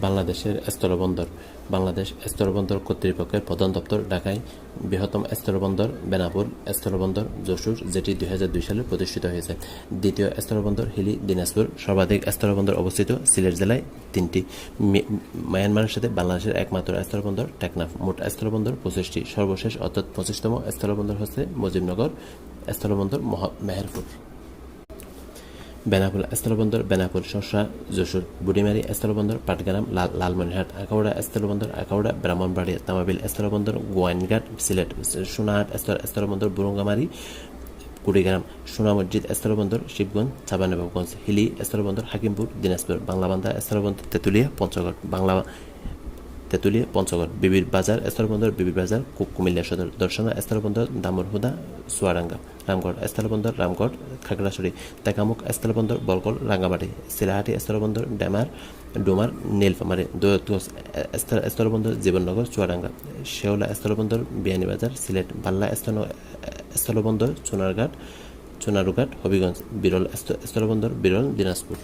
বাংলাদেশের স্থলবন্দর। বাংলাদেশ স্থলবন্দর কর্তৃপক্ষের প্রধান দপ্তর ঢাকায় বৃহত্তম স্থলবন্দর বেনাপুর স্থলবন্দর, যশোর, যেটি দুই হাজার দুই সালে প্রতিষ্ঠিত হয়েছে। দ্বিতীয় স্থলবন্দর হিলি, দিনাজপুর, সর্বাধিক স্থলবন্দর অবস্থিত সিলেট জেলায় তিনটি। মায়ানমারের সাথে বাংলাদেশের একমাত্র স্থলবন্দর টেকনাফ। মোট স্থলবন্দর পঁচিশটি। সর্বশেষ অর্থাৎ পঁচিশতম স্থলবন্দর হচ্ছে মুজিবনগর স্থলবন্দর মহা- মেহেরপুর। বেনাপোল স্থলবন্দর বেনাপোল শসা যশোর বুড়িমারি স্থলবন্দর, পাটগ্রাম, লাল লালমনিরহাট, আখাউড়া স্থলবন্দর, আখাউড়া ব্রাহ্মণবাড়িয়া তামাবিল স্থলবন্দর, গোয়াইনঘাট, সিলেট সোনাহাট স্থল- স্থলবন্দর বুরঙ্গামারি কুড়িগ্রাম, সোনা মসজিদ স্থলবন্দর, শিবগঞ্জ চাঁপাইনবাবগঞ্জ হিলি স্থলবন্দর, হাকিমপুর, দিনাজপুর, বাংলাবান্ধা স্থলবন্দর, তেঁতুলিয়া, পঞ্চগড়, বাংলা তেঁতুলিয়া, পঞ্চগড়, বিবির বাজার স্থলবন্দর, বিবির বাজার কুমিল্লা সদর, দর্শনা স্থলবন্দর দামরহুদা চুয়াডাঙ্গা রামগড় স্থলবন্দর রামগড় খাগড়াছড়ি তেকামুখ স্থলবন্দর বলকল রাঙ্গামাটি সিলাহাটি স্থলবন্দর ডেমার ডোমার নীলফামারি দৌলতগঞ্জ স্থল- স্থলবন্দর জীবননগর চুয়াডাঙ্গা শেওলা স্থলবন্দর বিয়ানীবাজার সিলেট বাল্লা, স্থল স্থলবন্দর সোনারঘাট চুনারুঘাট হবিগঞ্জ বিরল স্থ- স্থলবন্দর বিরল দিনাজপুর